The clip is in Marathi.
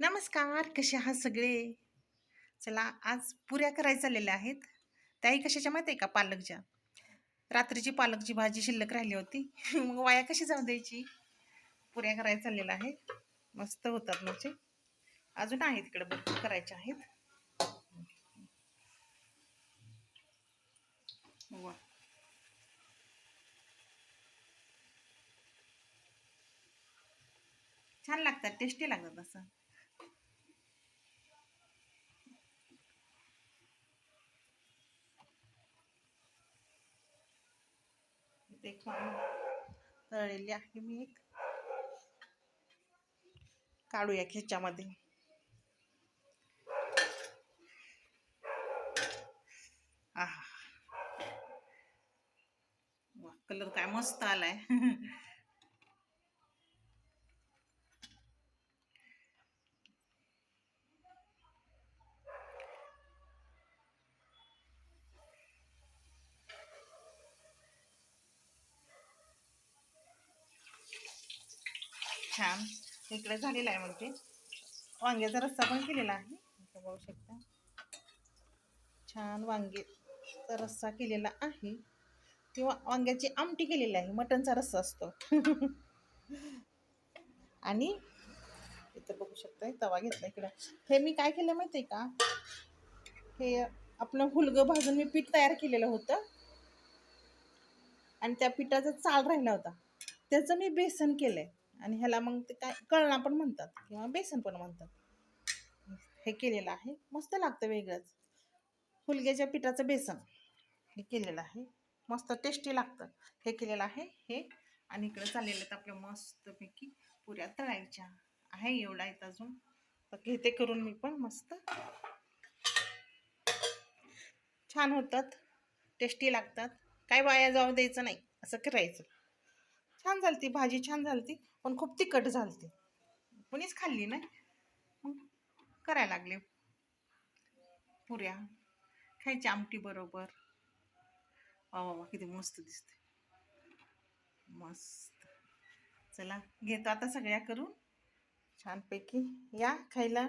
नमस्कार कसे आहात सगळे? चला आज पुऱ्या करायला चाललेल्या आहेत. त्याही कशाच्या माहिती आहे का? पालकच्या. रात्रीची पालकची भाजी शिल्लक राहिली होती. मग वाया कशी जाऊ द्यायची? पुऱ्या करायला चाललेल्या आहे. मस्त होतात म्हणजे. अजून आहेत इकडे भरपूर करायच्या आहेत. वा. छान लागतात टेस्टी लागतात असं. इथे तळलेली आहे मी एक. काढूया ह्याच्यामध्ये. आहा. कलर काय मस्त आलाय. छान. इकडे झालेला आहे म्हणजे वांग्याचा रस्सा पण केलेला आहे. बघू शकता. छान वांगेचा रस्सा केलेला आहे. किंवा वांग्याची आमटी केलेली आहे. मटणचा रस्सा असतो. आणि इथं बघू शकता तवा घेतला इकडं. हे मी काय केलं माहिती आहे का? हे आपलं हुलगं भाजून मी पीठ तयार केलेलं होतं. आणि त्या पिठाचा चाल राहिला होता. त्याचं मी बेसन केलं आहे आणि ह्याला मग ते काय कळणा पण म्हणतात किंवा बेसन पण म्हणतात. हे केलेलं आहे. मस्त लागतं वेगळंच. फुलग्याच्या पिठाचं बेसन हे केलेलं आहे. मस्त टेस्टी लागतं. हे केलेलं आहे. हे आणि इकडे चाललेलं आहेत आपल्या मस्तपैकी पुऱ्या तळायच्या. आहे एवढा आहेत अजून. तर घेते करून मी पण मस्त. छान होतात. टेस्टी लागतात. काय वाया जाऊ द्यायचं नाही. असं करायचं. छान झालती भाजी छान झालती पण खूप तिखट झालती. कोणीच खाल्ली नाही. करायला लागले. पुऱ्या. खायची आमटी बरोबर. वा वा किती मस्त दिसते. मस्त. चला घेतो आता सगळ्या करून. छानपैकी या खायला.